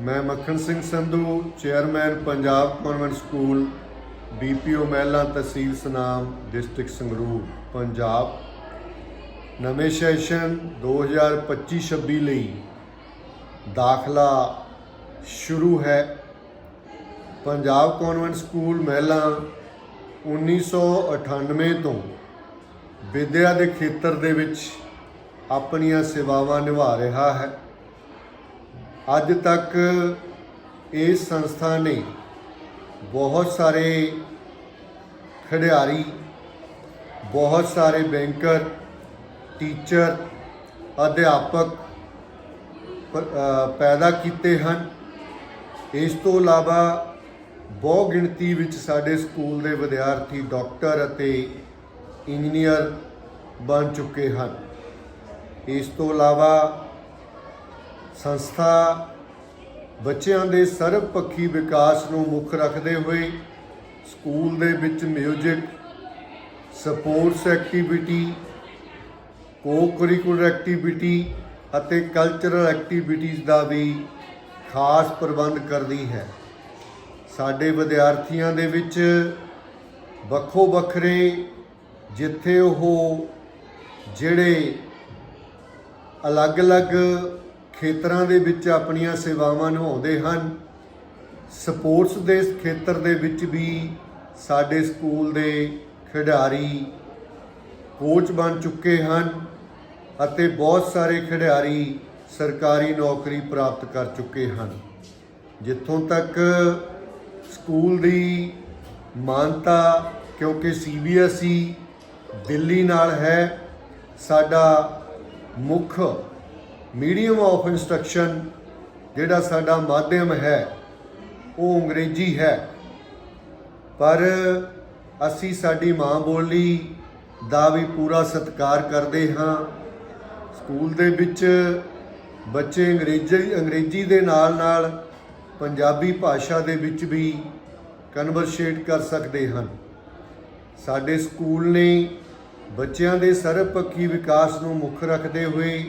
ਮੈਂ Makhan Singh Sandhu, chairman Punjab convent school, BPO Mahila ਤਹਿਸੀਲ Sunam, district Sangrur, Punjab. ਨਵੇਂ session 2025-26 ਲਈ ਦਾਖਲਾ ਸ਼ੁਰੂ ਹੈ। ਪੰਜਾਬ ਕਨਵੈਂਟ ਸਕੂਲ ਮਹਿਲਾ 1998 ਤੋਂ ਵਿਦਿਆ ਦੇ ਖੇਤਰ ਦੇ ਵਿੱਚ ਆਪਣੀਆਂ ਸੇਵਾਵਾਂ ਨਿਭਾ ਰਿਹਾ ਹੈ। ਅੱਜ ਤੱਕ ਇਸ ਸੰਸਥਾ ਨੇ ਬਹੁਤ ਸਾਰੇ ਖਿਡਾਰੀ, ਬਹੁਤ ਸਾਰੇ ਬੈਂਕਰ, ਟੀਚਰ, ਅਧਿਆਪਕ ਪੈਦਾ ਕੀਤੇ ਹਨ। ਇਸ ਤੋਂ ਇਲਾਵਾ ਬਹੁ ਗਿਣਤੀ ਵਿੱਚ ਸਾਡੇ ਸਕੂਲ ਦੇ ਵਿਦਿਆਰਥੀ ਡਾਕਟਰ ਅਤੇ ਇੰਜੀਨੀਅਰ ਬਣ ਚੁੱਕੇ ਹਨ। ਇਸ ਤੋਂ ਇਲਾਵਾ ਸੰਸਥਾ ਬੱਚਿਆਂ ਦੇ ਸਰਬਪੱਖੀ ਵਿਕਾਸ ਨੂੰ ਮੁੱਖ ਰੱਖਦੇ ਹੋਏ ਸਕੂਲ ਦੇ ਵਿੱਚ music sports activity, cocurricular activity ਅਤੇ ਕਲਚਰਲ ਐਕਟੀਵਿਟੀਜ਼ ਦਾ ਵੀ ਖਾਸ ਪ੍ਰਬੰਧ ਕਰਦੀ ਹੈ। ਸਾਡੇ ਵਿਦਿਆਰਥੀਆਂ ਦੇ ਵਿੱਚ ਵੱਖੋ ਵੱਖਰੇ ਜਿੱਥੇ ਉਹ ਜਿਹੜੇ ਅਲੱਗ-ਅਲੱਗ ਖੇਤਰਾਂ ਦੇ ਵਿੱਚ ਆਪਣੀਆਂ ਸੇਵਾਵਾਂ ਨਿਭਾਉਂਦੇ ਹਨ। ਸਪੋਰਟਸ ਦੇ ਖੇਤਰ ਦੇ ਵਿੱਚ ਵੀ ਸਾਡੇ ਸਕੂਲ ਦੇ ਖਿਡਾਰੀ ਕੋਚ ਬਣ ਚੁੱਕੇ ਹਨ ਅਤੇ ਬਹੁਤ ਸਾਰੇ ਖਿਡਾਰੀ ਸਰਕਾਰੀ ਨੌਕਰੀ ਪ੍ਰਾਪਤ ਕਰ ਚੁੱਕੇ ਹਨ। ਜਿੱਥੋਂ ਤੱਕ ਸਕੂਲ ਦੀ ਮਾਨਤਾ, ਕਿਉਂਕਿ ਸੀਬੀਐਸਈ ਦਿੱਲੀ ਨਾਲ ਹੈ, ਸਾਡਾ ਮੁੱਖ ਮੀਡੀਅਮ ਆਫ ਇਨਸਟਰਕਸ਼ਨ ਜਿਹੜਾ ਸਾਡਾ ਮਾਧਿਅਮ ਹੈ, ਉਹ ਅੰਗਰੇਜ਼ੀ ਹੈ। ਪਰ ਅਸੀਂ ਸਾਡੀ ਮਾਂ ਬੋਲੀ ਦਾ ਵੀ ਪੂਰਾ ਸਤਿਕਾਰ ਕਰਦੇ ਹਾਂ। ਸਕੂਲ ਦੇ ਵਿੱਚ ਬੱਚੇ ਅੰਗਰੇਜ਼ੀ ਅੰਗਰੇਜ਼ੀ ਦੇ ਨਾਲ ਨਾਲ ਪੰਜਾਬੀ ਭਾਸ਼ਾ ਦੇ ਵਿੱਚ ਵੀ ਕਨਵਰਸੇਟ ਕਰ ਸਕਦੇ ਹਨ। ਸਾਡੇ ਸਕੂਲ ਨੇ ਬੱਚਿਆਂ ਦੇ ਸਰਬਪੱਖੀ ਵਿਕਾਸ ਨੂੰ ਮੁੱਖ ਰੱਖਦੇ ਹੋਏ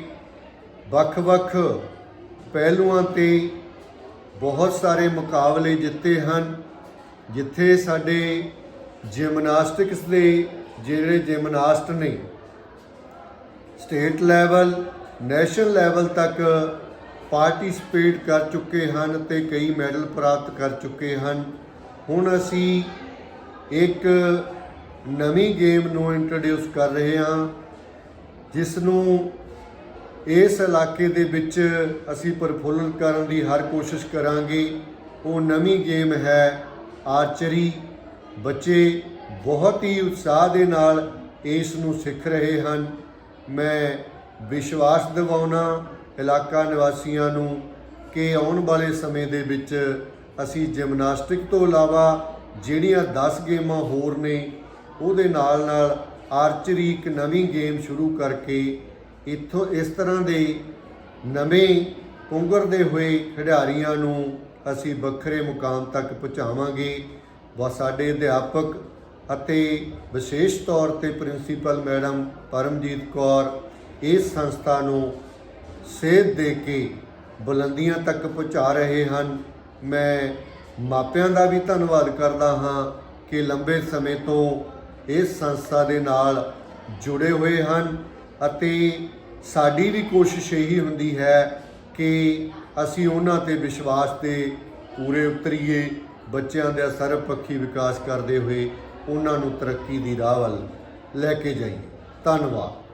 ਵੱਖ-ਵੱਖ ਪਹਿਲੂਆਂ ਤੇ ਬਹੁਤ ਸਾਰੇ ਮੁਕਾਬਲੇ ਜਿੱਤੇ ਹਨ, ਜਿੱਥੇ ਸਾਡੇ ਜਿਮਨਾਸਟਿਕਸ ਦੇ ਜਿਹੜੇ ਜਿਮਨਾਸਟ ਨੇ, ਸਟੇਟ ਲੈਵਲ, ਨੈਸ਼ਨਲ ਲੈਵਲ ਤੱਕ ਪਾਰਟਿਸਿਪੇਟ ਕਰ ਚੁੱਕੇ ਹਨ ਤੇ ਕਈ ਮੈਡਲ ਪ੍ਰਾਪਤ ਕਰ ਚੁੱਕੇ ਹਨ। ਹੁਣ ਅਸੀਂ ਇੱਕ ਨਵੀਂ ਗੇਮ ਨੂੰ ਇੰਟਰੋਡਿਊਸ ਕਰ ਰਹੇ ਹਾਂ ਜਿਸ ਨੂੰ ਇਸ ਇਲਾਕੇ ਦੇ ਵਿੱਚ ਅਸੀਂ ਪ੍ਰਫੁੱਲਤ ਕਰਨ ਦੀ ਹਰ ਕੋਸ਼ਿਸ਼ ਕਰਾਂਗੇ। ਉਹ ਨਵੀਂ ਗੇਮ ਹੈ ਆਰਚਰੀ। ਬੱਚੇ ਬਹੁਤ ਹੀ ਉਤਸ਼ਾਹ ਦੇ ਨਾਲ ਇਸ ਨੂੰ ਸਿੱਖ ਰਹੇ ਹਨ। ਮੈਂ ਵਿਸ਼ਵਾਸ ਦਿਵਾਉਣਾ ਇਲਾਕਾ ਨਿਵਾਸੀਆਂ ਨੂੰ ਕਿ ਆਉਣ ਵਾਲੇ ਸਮੇਂ ਦੇ ਵਿੱਚ ਅਸੀਂ ਜਿਮਨਾਸਟਿਕ ਤੋਂ ਇਲਾਵਾ ਜਿਹੜੀਆਂ 10 ਗੇਮਾਂ ਹੋਰ ਨੇ, ਉਹਦੇ ਨਾਲ ਨਾਲ ਆਰਚਰੀ ਇੱਕ ਨਵੀਂ ਗੇਮ ਸ਼ੁਰੂ ਕਰਕੇ ਇੱਥੋਂ ਇਸ ਤਰ੍ਹਾਂ ਦੇ ਨਵੇਂ ਪੁੰਗਰਦੇ ਹੋਏ ਖਿਡਾਰੀਆਂ ਨੂੰ ਅਸੀਂ ਵੱਖਰੇ ਮੁਕਾਮ ਤੱਕ ਪਹੁੰਚਾਵਾਂਗੇ। ਵਾ ਸਾਡੇ ਅਧਿਆਪਕ ਅਤੇ ਵਿਸ਼ੇਸ਼ ਤੌਰ ਤੇ ਪ੍ਰਿੰਸੀਪਲ ਮੈਡਮ ਪਰਮਜੀਤ ਕੌਰ ਇਸ ਸੰਸਥਾ ਨੂੰ ਸੇਧ ਦੇ ਕੇ ਬੁਲੰਦੀਆਂ ਤੱਕ ਪਹੁੰਚਾ ਰਹੇ ਹਨ। ਮੈਂ ਮਾਪਿਆਂ ਦਾ ਵੀ ਧੰਨਵਾਦ ਕਰਦਾ ਹਾਂ ਕਿ ਲੰਬੇ ਸਮੇਂ ਤੋਂ ਇਸ ਸੰਸਥਾ ਦੇ ਨਾਲ ਜੁੜੇ ਹੋਏ ਹਨ। ਅਤੇ ਸਾਡੀ ਵੀ ਕੋਸ਼ਿਸ਼ ਇਹੀ ਹੁੰਦੀ ਹੈ ਕਿ ਅਸੀਂ ਉਹਨਾਂ ਤੇ ਵਿਸ਼ਵਾਸ ਤੇ ਪੂਰੇ ਉਤਰੀਏ, ਬੱਚਿਆਂ ਦਾ ਸਰਬਪੱਖੀ ਵਿਕਾਸ ਕਰਦੇ ਹੋਏ ਉਹਨਾਂ ਨੂੰ ਤਰੱਕੀ ਦੀ ਰਾਹ ਵੱਲ ਲੈ ਕੇ ਜਾਈਏ। ਧੰਨਵਾਦ।